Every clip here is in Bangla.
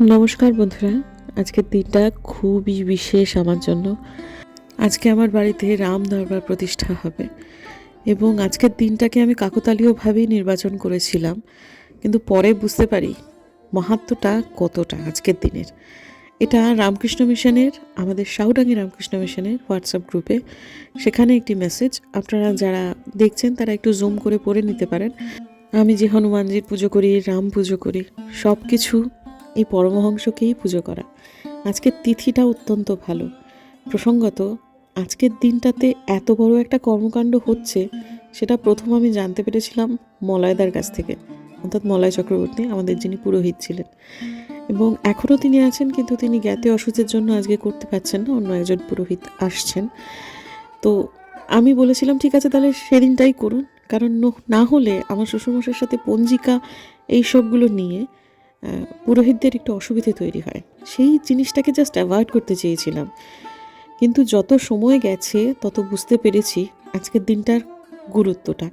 নমস্কার বন্ধুরা। আজকের দিনটা খুবই বিশেষ আমার জন্য। আজকে আমার বাড়িতে রাম দরবার প্রতিষ্ঠা হবে এবং আজকের দিনটাকে আমি কাকতালীয়ভাবেই নির্বাচন করেছিলাম। কিন্তু পরে বুঝতে পারি মাহাত্মটা কতটা আজকের দিনের। এটা রামকৃষ্ণ মিশনের, আমাদের শাহুডাঙ্গি রামকৃষ্ণ মিশনের হোয়াটসঅ্যাপ গ্রুপে। সেখানে একটি মেসেজ, আপনারা যারা দেখছেন তারা একটু জুম করে পড়ে নিতে পারেন। আমি যে হনুমানজির পুজো করি, রাম পুজো করি সব কিছু এই পরমহংসকেই পুজো করা। আজকের তিথিটা অত্যন্ত ভালো। প্রসঙ্গত, আজকের দিনটাতে এত বড় একটা কর্মকাণ্ড হচ্ছে, সেটা প্রথম আমি জানতে পেরেছিলাম মলয়দার কাছ থেকে। অর্থাৎ মলয় চক্রবর্তী আমাদের যিনি পুরোহিত ছিলেন। এবং এখনও তিনি আছেন, কিন্তু তিনি জ্ঞাতে অসুখের জন্য আজকে করতে পারছেন না, অন্য একজন পুরোহিত আসছেন। তো আমি বলেছিলাম, ঠিক আছে, তাহলে সেদিনটাই করুন। কারণ ন- হলে আমার শ্বশুরমশাইয়ের সাথে পঞ্জিকা এই সবগুলো নিয়ে পুরোহিতদের একটু অসুবিধে তৈরি হয়। সেই জিনিসটাকে জাস্ট অ্যাভয়েড করতে চেয়েছিলাম। কিন্তু যত সময় গেছে, তত বুঝতে পেরেছি আজকের দিনটার গুরুত্বটা।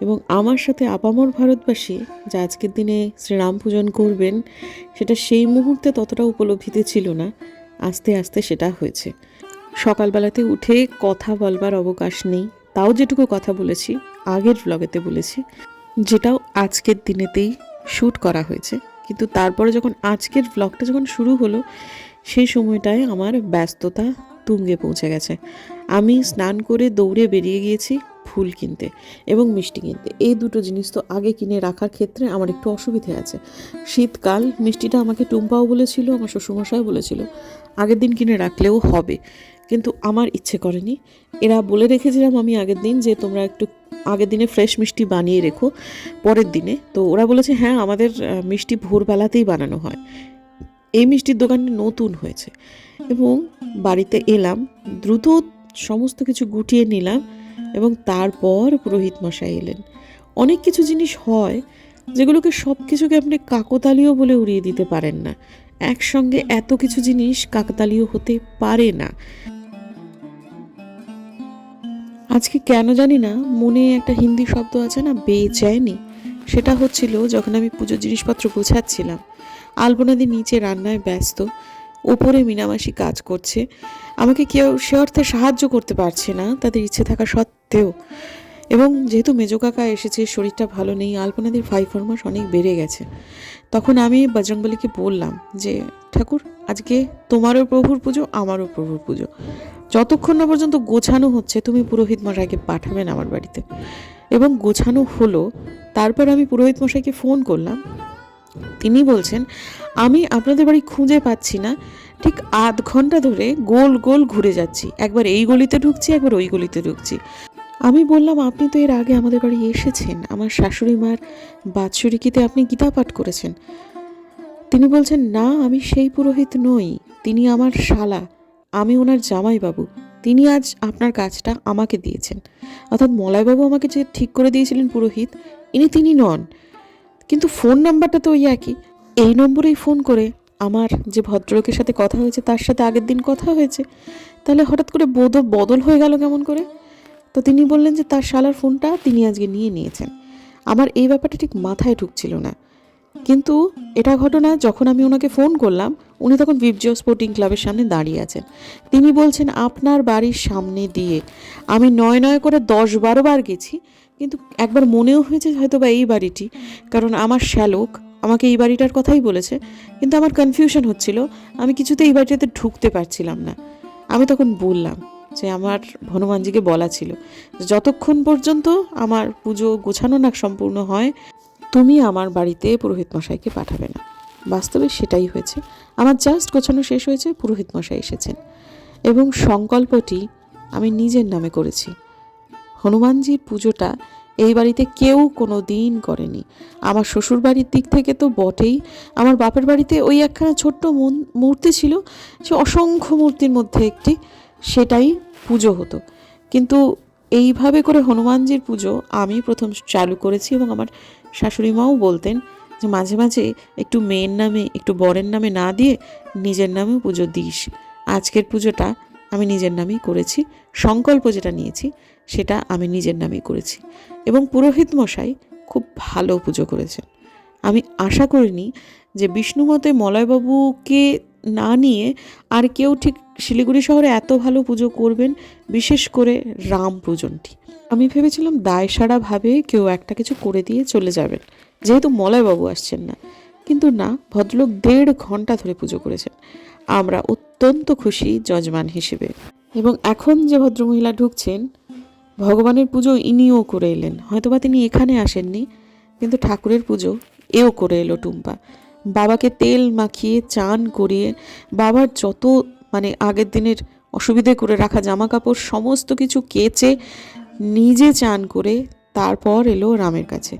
এবং আমার সাথে আপামর ভারতবাসী যা আজকের দিনে শ্রীরাম পূজন করবেন, সেটা সেই মুহূর্তে ততটা উপলব্ধিতে ছিল না। আস্তে আস্তে সেটা হয়েছে। সকালবেলাতে উঠে কথা বলবার অবকাশ নেই। তাও যেটুকু কথা বলেছি, আগের ব্লগেতে বলেছি, যেটাও আজকের দিনেতেই শ্যুট করা হয়েছে। কিন্তু তারপরে যখন আজকের ব্লগটা যখন শুরু হলো, সেই সময়টায় আমার ব্যস্ততা তুঙ্গে পৌঁছে গেছে। আমি স্নান করে দৌড়ে বেরিয়ে গিয়েছি ফুল কিনতে এবং মিষ্টি কিনতে। এই দুটো জিনিস তো আগে কিনে রাখার ক্ষেত্রে আমার একটু অসুবিধে আছে। শীতকাল মিষ্টিটা আমাকে টুম্পাও বলেছিল, আমার শ্বশুরমশাই বলেছিল, আগের দিন কিনে রাখলেও হবে। কিন্তু আমার ইচ্ছে করেনি। এরা বলে রেখেছিলাম আমি আগের দিন যে তোমরা একটু আগের দিনে ফ্রেশ মিষ্টি বানিয়ে রেখো, পরের দিনে। তো ওরা বলেছে হ্যাঁ আমাদের মিষ্টি ভোরবেলাতেই বানানো হয়। এই মিষ্টির দোকানটি নতুন হয়েছে এবং বাড়িতে এলাম, দ্রুত সমস্ত কিছু গুটিয়ে নিলাম এবং তারপর পুরোহিত মশাই এলেন। অনেক কিছু জিনিস হয় যেগুলোকে সব কিছুকে আপনি কাকতালীয় বলে উড়িয়ে দিতে পারেন না। একসঙ্গে এত কিছু জিনিস কাকতালীয় হতে পারে না। আজকে কেন জানি না, মনে একটা হিন্দি শব্দ আছে না বেচায়নি সেটা হচ্ছিল যখন আমি পুজোর জিনিসপত্র গোছাচ্ছিলাম। আলপনাদি নিচে রান্নায় ব্যস্ত, ওপরে মিনামাসি কাজ করছে। আমাকে কেউ সে অর্থে সাহায্য করতে পারছে না, তাদের ইচ্ছে থাকা সত্ত্বেও। এবং যেহেতু মেজো কাকা এসেছে, শরীরটা ভালো নেই, আলপনাদির ফাইভ ফরমাস অনেক বেড়ে গেছে। তখন আমি বজরংবলীকে বললাম যে, ঠাকুর, আজকে তোমারও প্রভুর পুজো, আমারও প্রভুর পুজো। যতক্ষণ না পর্যন্ত গোছানো হচ্ছে, তুমি পুরোহিত মশাইকে পাঠাবেন আমার বাড়িতে। এবং গোছানো হলো, তারপর আমি পুরোহিত মশাইকে ফোন করলাম। তিনি বলছেন, আমি আপনাদের বাড়ি খুঁজে পাচ্ছি না। ঠিক আধ ঘণ্টা ধরে গোল গোল ঘুরে যাচ্ছি। একবার এই গলিতে ঢুকছি, একবার ওই গলিতে ঢুকছি। আমি বললাম, আপনি তো এর আগে আমাদের বাড়ি এসেছেন। আমার শাশুড়ি মার বাৎসরিকীতে আপনি গীতা পাঠ করেছেন। তিনি বলছেন, না, আমি সেই পুরোহিত নই। তিনি আমার শালা। আমি ওনার জামাইবাবু। তিনি আজ আপনার কাজটা আমাকে দিয়েছেন। অর্থাৎ মলয়বাবু আমাকে যে ঠিক করে দিয়েছিলেন পুরোহিত, ইনি তিনি নন। কিন্তু ফোন নাম্বারটা তো ওই একই। এই নম্বরেই ফোন করে আমার যে ভদ্রলোকের সাথে কথা হয়েছে, তার সাথে আগের দিন কথা হয়েছে। তাহলে হঠাৎ করে বোধ বদল হয়ে গেল কেমন করে? তো তিনি বললেন যে তার শালার ফোনটা তিনি আজকে নিয়ে নিয়েছেন। আমার এই ব্যাপারটা ঠিক মাথায় ঢুকছিল না। কিন্তু এটা ঘটনা যখন আমি ওনাকে ফোন করলাম, উনি তখন বিপজিও স্পোর্টিং ক্লাবের সামনে দাঁড়িয়ে আছেন। তিনি বলছেন, আপনার বাড়ির সামনে দিয়ে আমি নয় নয় করে দশ বারো বার গেছি, কিন্তু একবার মনেও হয়েছে হয়তো বা এই বাড়িটি, কারণ আমার শ্যালক আমাকে এই বাড়িটার কথাই বলেছে, কিন্তু আমার কনফিউশন হচ্ছিল, আমি কিছুতে এই বাড়িটাতে ঢুকতে পারছিলাম না। আমি তখন বললাম যে আমার হনুমানজিকে বলা ছিল যতক্ষণ পর্যন্ত আমার পুজো গোছানো না সম্পূর্ণ হয়, তুমি আমার বাড়িতে পুরোহিত মশাইকে পাঠাবে না। বাস্তবে সেটাই হয়েছে। আমার জাস্ট গোছানো শেষ হয়েছে, পুরোহিত মশাই এসেছেন। এবং সংকল্পটি আমি নিজের নামে করেছি। হনুমানজির পুজোটা এই বাড়িতে কেউ কোনো দিন করেনি। আমার শ্বশুর বাড়ির দিক থেকে তো বটেই। আমার বাপের বাড়িতে ওই একখানা ছোট্ট মূর্তি ছিল, সে অসংখ্য মূর্তির মধ্যে একটি। সেটাই পুজো হতো। কিন্তু এইভাবে করে হনুমানজির পুজো আমি প্রথম চালু করেছি এবং আমার শাশুড়ি মাও বলতেন যে মাঝে মাঝে একটু মেয়ের নামে, একটু বরের নামে না দিয়ে নিজের নামেও পুজো দিস। আজকের পুজোটা আমি নিজের নামেই করেছি, সংকল্প যেটা নিয়েছি সেটা আমি নিজের নামেই করেছি। এবং পুরোহিত মশাই খুব ভালো পুজো করেছেন। আমি আশা করিনি যে বিষ্ণুমতে মলয়বাবুকে না নিয়ে আর কেউ ঠিক শিলিগুড়ি শহরে এত ভালো পুজো করবেন, বিশেষ করে রাম পূজনটি আমি ভেবেছিলাম দায়সারাভাবে কেউ একটা কিছু করে দিয়ে চলে যাবেন। যেহেতু মলয়বাবু আসছেন না। কিন্তু না, ভদ্রলোক দেড় ঘণ্টা ধরে পুজো করেছেন। আমরা অত্যন্ত খুশি যজমান হিসেবে। এবং এখন যে ভদ্রমহিলা ঢুকছেন, ভগবানের পুজো ইনিও করে এলেন। হয়তোবা তিনি এখানে আসেননি, কিন্তু ঠাকুরের পুজো এও করে এলো টুম্পা। বাবাকে তেল মাখিয়ে, চান করিয়ে, বাবার যত মানে আগের দিনের অসুবিধে করে রাখা জামা কাপড় সমস্ত কিছু কেচে নিজে চান করে তারপর এলো রামের কাছে।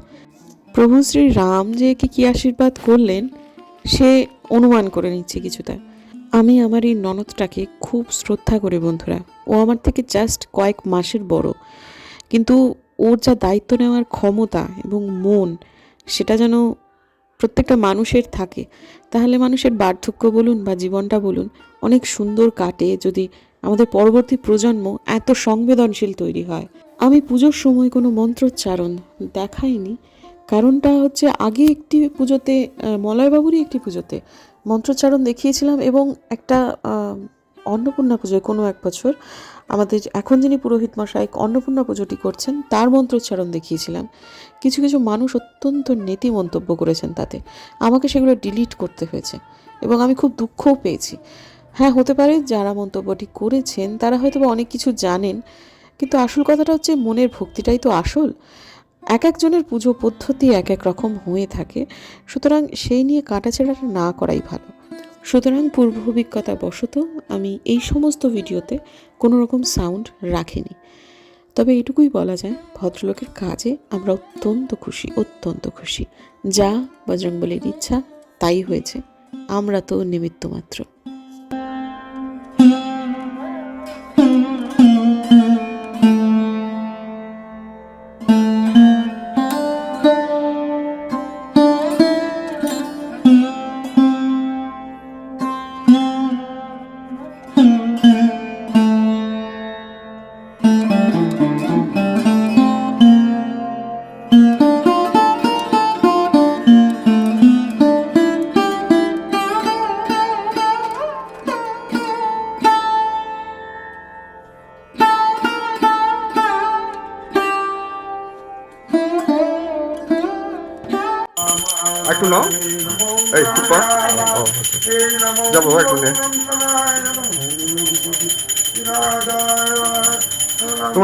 প্রভু শ্রী রাম যে কি কী আশীর্বাদ করলেন, সে অনুমান করে নিচ্ছে কিছুটা। আমি আমার এই ননদটাকে খুব শ্রদ্ধা করি বন্ধুরা। ও আমার থেকে জাস্ট কয়েক মাসের বড়। কিন্তু ওর যা দায়িত্ব নেওয়ার ক্ষমতা এবং মন, সেটা যেন প্রত্যেকটা মানুষের থাকে। তাহলে মানুষের বার্ধক্য বলুন বা জীবনটা বলুন, অনেক সুন্দর কাটে যদি আমাদের পরবর্তী প্রজন্ম এত সংবেদনশীল তৈরি হয়। আমি পুজোর সময় কোনো মন্ত্রোচ্চারণ দেখাইনি। কারণটা হচ্ছে আগে একটি পুজোতে মলয়বাবুরই একটি পুজোতে মন্ত্রোচ্চারণ দেখিয়েছিলাম এবং একটা অন্নপূর্ণা পুজোয় কোনো এক বছর আমাদের এখন যিনি পুরোহিত মশাই অন্নপূর্ণা পুজোটি করছেন, তার মন্ত্রোচ্চারণ দেখিয়েছিলাম। কিছু কিছু মানুষ অত্যন্ত নেতি মন্তব্য করেছেন তাতে। আমাকে সেগুলো ডিলিট করতে হয়েছে এবং আমি খুব দুঃখও পেয়েছি। হ্যাঁ হতে পারে যারা মন্তব্যটি করেছেন, তারা হয়তো অনেক কিছু জানেন, কিন্তু আসল কথাটা হচ্ছে মনের ভক্তিটাই তো আসল। এক একজনের পুজো পদ্ধতি এক এক রকম হয়ে থাকে, সুতরাং সেই নিয়ে কাটাছেড়াটা না করাই ভালো। সুতরাং পূর্ব অভিজ্ঞতা বশত আমি এই সমস্ত ভিডিওতে কোনো রকম সাউন্ড রাখিনি। তবে এটুকুই বলা যায়, ভদ্রলোকের কাজে আমরা অত্যন্ত খুশি অত্যন্ত খুশি। যা বজরংবলির ইচ্ছা, তাই হয়েছে। আমরা তো নিমিত্ত মাত্র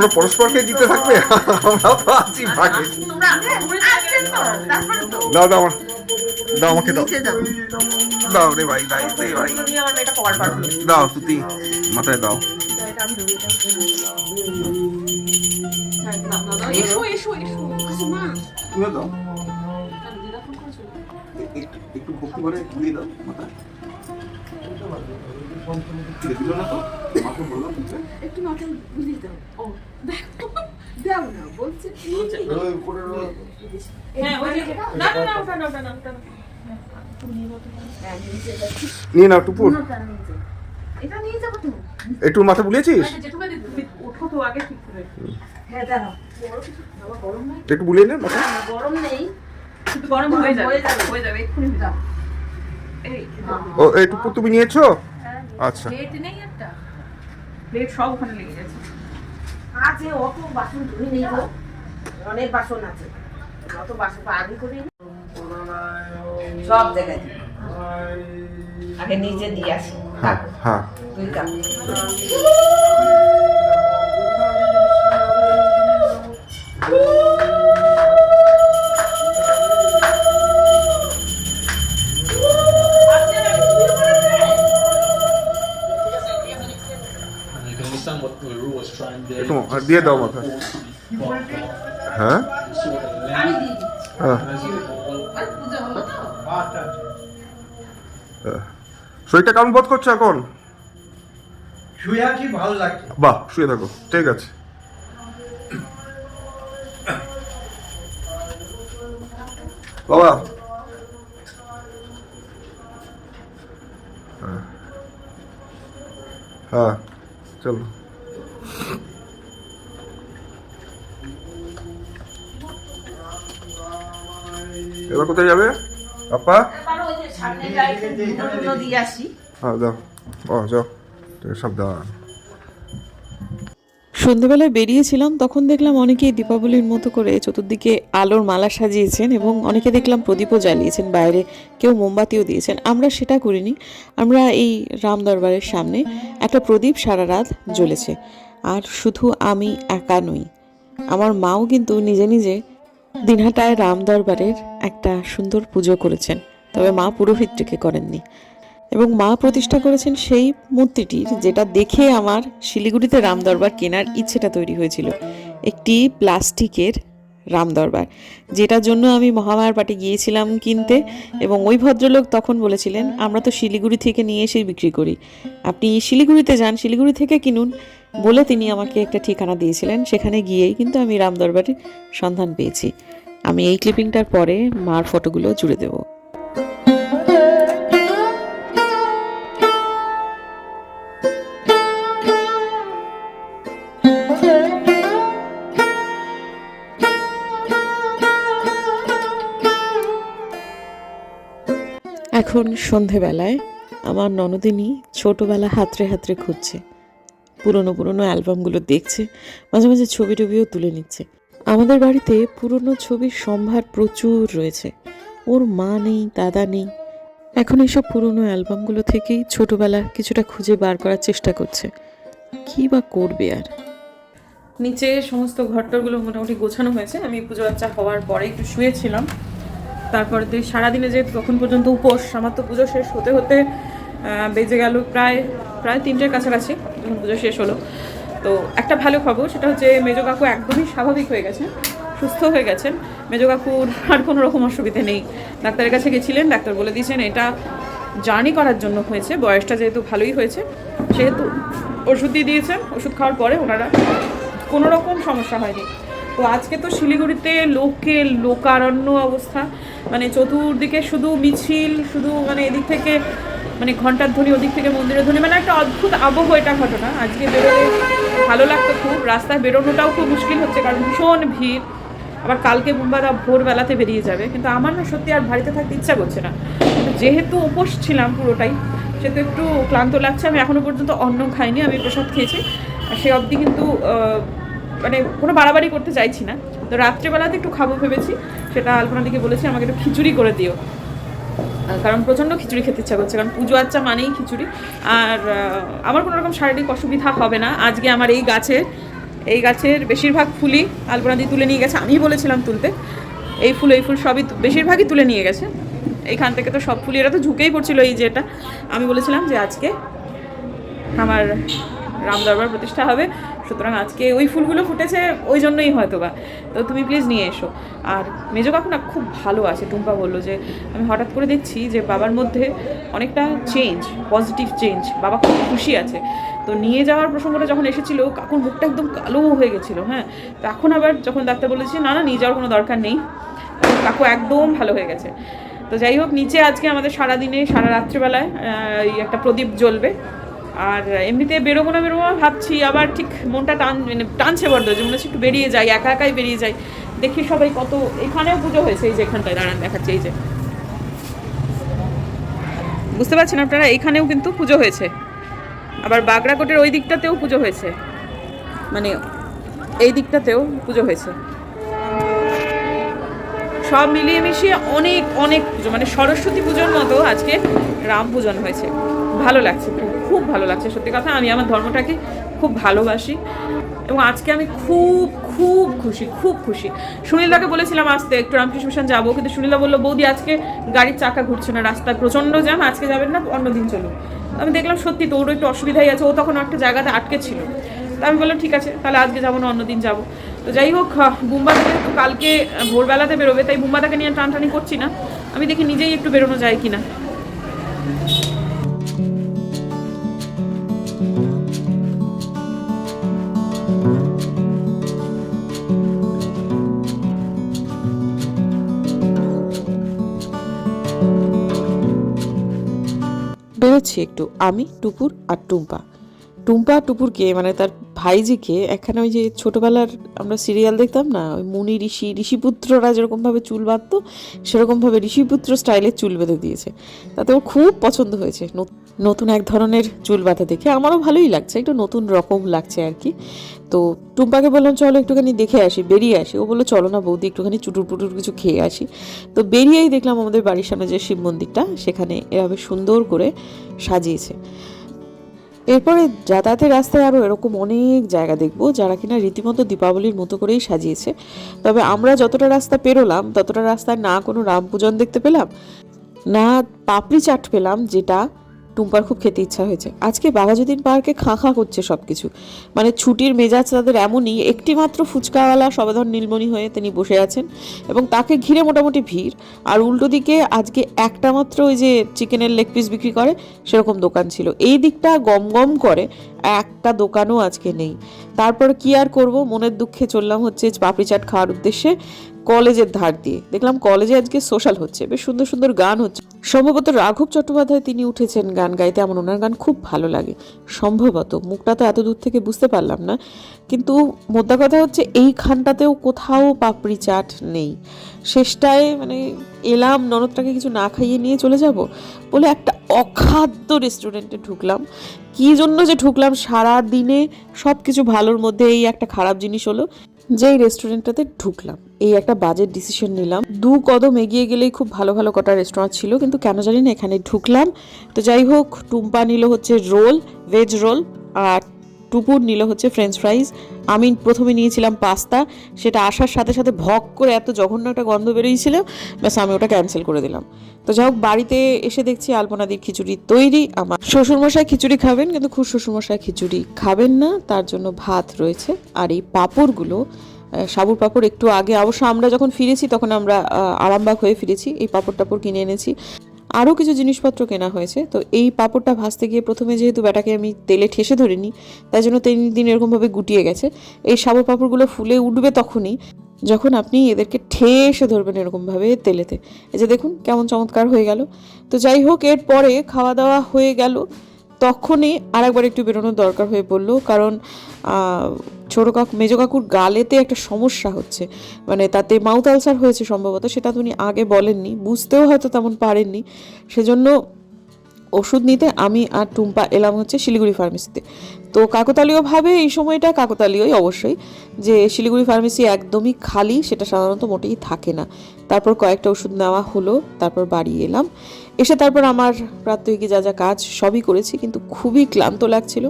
তোমরা পরস্পরকে দিতে থাকবে? আমরা তো আছি ভাগে। দাও দাও আমার দাও আমাকে দাও। দাও রে ভাই দে ভাই। দাও তুই মাথায় দাও। একটু- একটু ভক্তি করে দিয়ে দাও মাথায়। দিল না তো মাকে বললাম একটু মাথা বুঝিয়ে দাও। ও দেখো দাও না বলছে ওই উপরে রো- হ্যাঁ ওই না না না ওটা না ওটা না ওটা না। নিয়ে নাও টুপুর। একটু মাথা বুলিয়েছিস? জেঠুকা দিদি ওঠো তো আগে ঠিক করে। হ্যাঁ একটু বুলিয়ে নে মাথা। গরম নেই। গরম হয়ে যাবে হয়ে যাবে এক্ষুনি ও তুমি নিয়েছো? আচ্ছা। প্লেট নেই একটা? প্লেট সব ওখানে লেগে গেছে। আছে অত বাসন ধুই নেই গো। অনেক বাসন আছে। অত বাসন আগে করে নি। সব জায়গায়। আগে নিজে দিয়ে আসি। হ্যাঁ হ্যাঁ। দুই কাপ You একটু দিয়ে দাও মাথা হ্যাঁ? হ্যাঁ। হ্যাঁ। শরীরটা কেমন বোধ করছ এখন? শুয়ে আছি ভালো লাগছে। বাহ শুয়ে থাকো ঠিক আছে। বাবা। হ্যাঁ। হ্যাঁ চলো। এবার কোথায় যাবে? আপা? হ্যাঁ সন্ধেবেলায় বেরিয়েছিলাম, তখন দেখলাম অনেকেই দীপাবলির মতো করে চতুর্দিকে আলোর মালা সাজিয়েছেন এবং অনেকে দেখলাম প্রদীপও জ্বালিয়েছেন বাইরে। কেউ মোমবাতিও দিয়েছেন। আমরা সেটা করিনি। আমরা এই রাম দরবারের সামনে একটা প্রদীপ সারা রাত জ্বলেছে। আর শুধু আমি একা নই, আমার মাও কিন্তু নিজে নিজে দিনহাটায় রাম দরবারের একটা সুন্দর পুজো করেছেন, তবে মা পুরোহিতটিকে করেননি। এবং মা প্রতিষ্ঠা করেছেন সেই মূর্তিটির, যেটা দেখে আমার শিলিগুড়িতে রামদরবার কেনার ইচ্ছেটা তৈরি হয়েছিল। একটি প্লাস্টিকের রামদরবার যেটার জন্য আমি মহামায়ার পাটে গিয়েছিলাম কিনতে, এবং ওই ভদ্রলোক তখন বলেছিলেন, আমরা তো শিলিগুড়ি থেকে নিয়ে এসেই বিক্রি করি। আপনি শিলিগুড়িতে যান, শিলিগুড়ি থেকে কিনুন। বলে তিনি আমাকে একটা ঠিকানা দিয়েছিলেন। সেখানে গিয়েই কিন্তু আমি রাম রামদরবারের সন্ধান পেয়েছি। আমি এই ক্লিপিংটার পরে মার ফটোগুলো জুড়ে দেবো। এখন সন্ধেবেলায় আমার ননদিনী ছোটোবেলা হাতড়ে হাতড়ে খুঁজছে। পুরনো পুরনো অ্যালবামগুলো দেখছে, মাঝে মাঝে ছবি টবিও তুলে নিচ্ছে। আমাদের বাড়িতে পুরনো ছবির সম্ভার প্রচুর রয়েছে। ওর মা নেই, দাদা নেই। এখন এইসব পুরনো অ্যালবামগুলো থেকেই ছোটোবেলা কিছুটা খুঁজে বার করার চেষ্টা করছে। কী বা করবে আর? নিচে সমস্ত ঘরটরগুলো মোটামুটি গোছানো হয়েছে। আমি পুজো আচ্চা হওয়ার পরে একটু শুয়েছিলাম। তারপরে সারাদিনে যে তখন পর্যন্ত উপোস, আমার তো পুজো শেষ হতে হতে বেজে গেল প্রায় প্রায় তিনটের কাছাকাছি যখন পুজো শেষ হলো। তো একটা ভালো খবর, সেটা হচ্ছে মেজো কাকু একদমই স্বাভাবিক হয়ে গেছে, সুস্থ হয়ে গেছেন মেজো কাকুর আর কোনো রকম অসুবিধে নেই। ডাক্তারের কাছে গেছিলেন, ডাক্তার বলে দিয়েছেন এটা জার্নি করার জন্য হয়েছে, বয়সটা যেহেতু ভালোই হয়েছে, সেহেতু ওষুধ দিয়ে দিয়েছেন, ওষুধ খাওয়ার পরে ওনারা কোনো রকম সমস্যা হয়নি। তো আজকে তো শিলিগুড়িতে লোকে লোকারণ্য অবস্থা মানে চতুর্দিকে শুধু মিছিল, শুধু মানে এদিক থেকে মানে ঘণ্টার ধ্বনি, ওদিক থেকে মন্দিরের ধ্বনি মানে একটা অদ্ভুত আবহ এটা ঘটনা। আজকে বেরোলে ভালো লাগতো খুব, রাস্তায় বেরোনোটাও খুব মুশকিল হচ্ছে, কারণ ভীষণ ভিড়। আবার কালকে বুম্বাদা ভোরবেলাতে বেরিয়ে যাবে, কিন্তু আমার না সত্যি আর বাড়িতে থাকতে ইচ্ছা করছে না। যেহেতু উপোস ছিলাম পুরোটাই, সেহেতু একটু ক্লান্ত লাগছে, আমি এখনও পর্যন্ত অন্ন খাইনি, আমি প্রসাদ খেয়েছি। আর সে অবধি কিন্তু মানে কোনো বাড়াবাড়ি করতে চাইছি না। তো রাত্রেবেলাতে একটু খাব ভেবেছি, সেটা আলপনা দিকে বলেছি, আমাকে একটু খিচুড়ি করে দিও। কারণ প্রচণ্ড খিচুড়ি খেতে ইচ্ছা করছে, কারণ পুজো আচ্চা মানেই খিচুড়ি। আর আমার কোনো রকম শারীরিক অসুবিধা হবে না। আজকে আমার এই গাছের এই গাছের বেশিরভাগ ফুলই আলপনা দিয়ে তুলে নিয়ে গেছে আমি বলেছিলাম তুলতে। এই ফুল এই ফুল সবই বেশিরভাগই তুলে নিয়ে গেছে। এইখান থেকে তো সব ফুলই, এরা তো ঝুঁকেই পড়ছিল এই যেটা আমি বলেছিলাম যে আজকে আমার রাম দরবার প্রতিষ্ঠা হবে। সুতরাং আজকে ওই ফুলগুলো ফুটেছে ওই জন্যই হয়তো বা তো তুমি প্লিজ নিয়ে এসো। আর মেজো কাকু না খুব ভালো আছে। টুম্পা বলল যে, আমি হঠাৎ করে দেখছি যে বাবার মধ্যে অনেকটা চেঞ্জ পজিটিভ চেঞ্জ বাবা খুব খুশি আছে। তো নিয়ে যাওয়ার প্রসঙ্গটা যখন এসেছিল, কাকুর মুখটা একদম কালো হয়ে গেছিল হ্যাঁ? তো এখন আবার যখন ডাক্তার বলেছে না না, নিয়ে যাওয়ার কোনো দরকার নেই। কাকু একদম ভালো হয়ে গেছে। তো যাই হোক, নিচে আজকে আমাদের সারা দিনে সারা রাত্রিবেলায় একটা প্রদীপ জ্বলবে। আর এমনিতে বেরোবো না বেরোবো ভাবছি, আবার ঠিক মনটা টান মানে টানছে বড্ড, যে মনে হচ্ছে একটু বেরিয়ে যাই, একা একাই বেরিয়ে যাই। দেখি সবাই কত এখানেও পুজো হয়েছে এই যে এখানটায়, দাঁড়ান দেখাচ্ছে, এই যে। বুঝতে পারছেন আপনারা? এখানেও কিন্তু পুজো হয়েছে। আবার বাগড়াকোটের ওই দিকটাতেও পুজো হয়েছে। মানে এই দিকটাতেও পুজো হয়েছে। সব মিলিয়ে মিশিয়ে অনেক অনেক পুজো মানে সরস্বতী পুজোর মতো আজকে রাম পূজন হয়েছে। ভালো লাগছে, খুব ভালো লাগছে। সত্যি কথা, আমি আমার ধর্মটাকে খুব ভালোবাসি। এবং আজকে আমি খুব খুব খুশি খুব খুশি। সুনীলদাকে বলেছিলাম আসতে একটু রামকৃষ্ণ যাব। কিন্তু সুনীলদা বলল, বৌদি, আজকে গাড়ির চাকা ঘুরছে না, রাস্তায় প্রচণ্ড জ্যাম, আজকে যাবেন না অন্যদিন চলুন আমি দেখলাম, সত্যি তো ওরও একটু অসুবিধাই আছে। ও তখন একটা জায়গাতে আটকে ছিল। তা আমি বললাম, ঠিক আছে, তাহলে আজকে যাব না অন্যদিন যাব। তো যাই হোক যেহেতু কালকে ভোরবেলাতে বেরোবে, তাই বুম্বাদাকে নিয়ে টানটানি করছি না। আমি দেখি নিজেই একটু বেরোনো যায় কিনা। বেরোচ্ছি একটু আমি টুকুর আর টুম্পা। টুম্পা টুপুরকে মানে তার ভাইজিকে একখানে ওই যে ছোটবেলার আমরা সিরিয়াল দেখতাম না, ওই মুনি ঋষি, ঋষিপুত্ররা যেরকমভাবে চুল বাঁধতো, সেরকমভাবে ঋষিপুত্র স্টাইলে চুল বেঁধে দিয়েছে। তাতে ওর খুব পছন্দ হয়েছে নতুন এক ধরনের চুল বাঁধা দেখে। আমারও ভালোই লাগছে, একটু নতুন রকম লাগছে আর কি। তো টুম্পাকে বললাম, চলো একটুখানি দেখে আসি। বেরিয়ে আসি। ও বলল, চলো না বৌদি, একটুখানি চুটুর পুটুর কিছু খেয়ে আসি। তো বেরিয়েই দেখলাম আমাদের বাড়ির সামনে যে শিব মন্দিরটা, সেখানে এভাবে সুন্দর করে সাজিয়েছে। এরপরে যাতায়াতের রাস্তায় আরও এরকম অনেক জায়গা দেখব যারা কিনা রীতিমতো দীপাবলির মতো করেই সাজিয়েছে। তবে আমরা যতটা রাস্তা পেরোলাম, ততটা রাস্তায় না কোনো রাম পূজন দেখতে পেলাম, না পাপড়ি চাট পেলাম, যেটা টুম্পার খুব খেতে ইচ্ছা হয়েছে। আজকে বাঘাযতীন পার্কে খাঁ খাঁ করছে সব কিছু মানে ছুটির মেজাজ তাদের এমনই একটি মাত্র ফুচকাওয়ালা সবেধন নীলমণি হয়ে তিনি বসে আছেন এবং তাকে ঘিরে মোটামুটি ভিড়। আর উল্টো দিকে আজকে একটা মাত্র ওই যে চিকেনের লেগ পিস বিক্রি করে, সেরকম দোকান ছিল। এই দিকটা গম গম করে একটা দোকানও আজকে নেই। তারপর কি আর করব? মনের দুঃখে চললাম হচ্ছে পাপড়ি চাট খাওয়ার উদ্দেশ্যে। কলেজের ধার দিয়ে। দেখলাম কলেজে আজকে সোশ্যাল হচ্ছে, বেশ সুন্দর সুন্দর গান হচ্ছে। সম্ভবত রাঘব চট্টোপাধ্যায় তিনি উঠেছেন গান গাইতে আমার ওনার গান খুব ভালো লাগে। সম্ভবত, মুখটা তো এত দূর থেকে বুঝতে পারলাম না। কিন্তু মোদ্দা কথা হচ্ছে, এইখানটাতেও কোথাও পাপড়ি চাট নেই। শেষটায় মানে এলাম, ননদটাকে কিছু না খাইয়ে নিয়ে চলে যাব বলে একটা অখাদ্য রেস্টুরেন্টে ঢুকলাম। কী জন্য যে ঢুকলাম সারা দিনে সব কিছু ভালোর মধ্যে এই একটা খারাপ জিনিস হলো। যেই রেস্টুরেন্টটাতে ঢুকলাম। এই একটা বাজেট ডিসিশন নিলাম। দু কদম এগিয়ে গেলেই খুব ভালো ভালো কটা রেস্টুরেন্ট ছিল, কিন্তু কেন জানি না এখানে ঢুকলাম। তো যাই হোক, টুম্পা নিল হচ্ছে রোল ভেজ রোল আর টুপুর নিল হচ্ছে ফ্রেঞ্চ ফ্রাইজ আমি প্রথমে নিয়েছিলাম পাস্তা। সেটা আসার সাথে সাথে ভক করে এত জঘন্য একটা গন্ধ বেরিয়েছিল, ব্যাস আমি ওটা ক্যান্সেল করে দিলাম। তো যাই হোক, বাড়িতে এসে দেখছি আলপনাদির খিচুড়ি তৈরি। আমার শ্বশুরমশাই খিচুড়ি খাবেন, কিন্তু খুব শ্বশুরমশাই খিচুড়ি খাবেন না। তার জন্য ভাত রয়েছে। আর এই পাঁপড়গুলো সাবুর পাঁপড় একটু আগে, অবশ্য আমরা যখন ফিরেছি, তখন আমরা আরামবাগ হয়ে ফিরেছি। এই পাঁপড় টাপড় কিনে এনেছি। আরও কিছু জিনিসপত্র কেনা হয়েছে। তো এই পাঁপড়টা ভাজতে গিয়ে প্রথমে যেহেতু ব্যাটাকে আমি তেলে ঠেসে ধরিনি, তাই জন্য তিন দিন এরকমভাবে গুটিয়ে গেছে। এই সাবুর পাঁপড়গুলো ফুলে উঠবে তখনই যখন আপনি এদেরকে ঠেসে ধরবেন এরকমভাবে তেলেতে। এই যে দেখুন, কেমন চমৎকার হয়ে গেল। তো যাই হোক এরপরে খাওয়া দাওয়া হয়ে গেল। তখনই আরেকবার একটু বেরোনোর দরকার হয়ে পড়ল। কারণ ছোটো কাকু, মেজো কাকুর গালেতে একটা সমস্যা হচ্ছে। মানে তাতে মাউথ আলসার হয়েছে সম্ভবত, সেটা উনি আগে বলেননি, বুঝতেও হয়তো তেমন পারেননি। সেজন্য ওষুধ নিতে আমি আর টুম্পা এলাম হচ্ছে শিলিগুড়ি ফার্মেসিতে। তো কাকতালীয়ভাবে এই সময়টা কাকতালীয়ই অবশ্যই, যে শিলিগুড়ি ফার্মেসি একদমই খালি, সেটা সাধারণত মোটেই থাকে না। তারপর কয়েকটা ওষুধ নেওয়া হলো, তারপর বাড়ি এলাম। এসে তারপর আমার প্রাত্যহিক যা যা কাজ সবই করেছি, কিন্তু খুবই ক্লান্ত লাগছিল।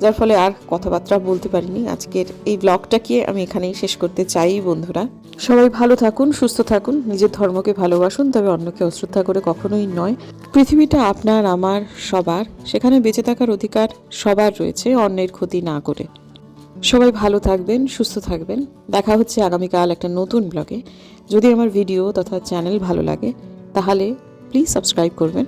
যার ফলে আর কথাবার্তা বলতে পারিনি। আজকের এই ব্লগটাকে আমি এখানেই শেষ করতে চাই, বন্ধুরা। সবাই ভালো থাকুন, সুস্থ থাকুন, নিজের ধর্মকে ভালোবাসুন, তবে অন্যকে অশ্রদ্ধা করে কখনোই নয়। পৃথিবীটা আপনার, আমার, সবার, সেখানে বেঁচে থাকার অধিকার সবার রয়েছে, অন্যের ক্ষতি না করে। সবাই ভালো থাকবেন, সুস্থ থাকবেন। দেখা হচ্ছে আগামীকাল একটা নতুন ব্লগে যদি আমার ভিডিও তথা চ্যানেল ভালো লাগে, তাহলে প্লিজ সাবস্ক্রাইব করবেন।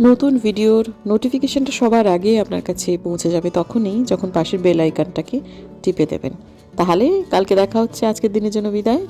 নতুন ভিডিওর নোটিফিকেশনটা সবার আগে আপনার কাছে পৌঁছে যাবে তখনই যখন পাশের বেল আইকনটাকে টিপে দেবেন। তাহলে কালকে দেখা হচ্ছে, আজকের দিনের জন্য বিদায়।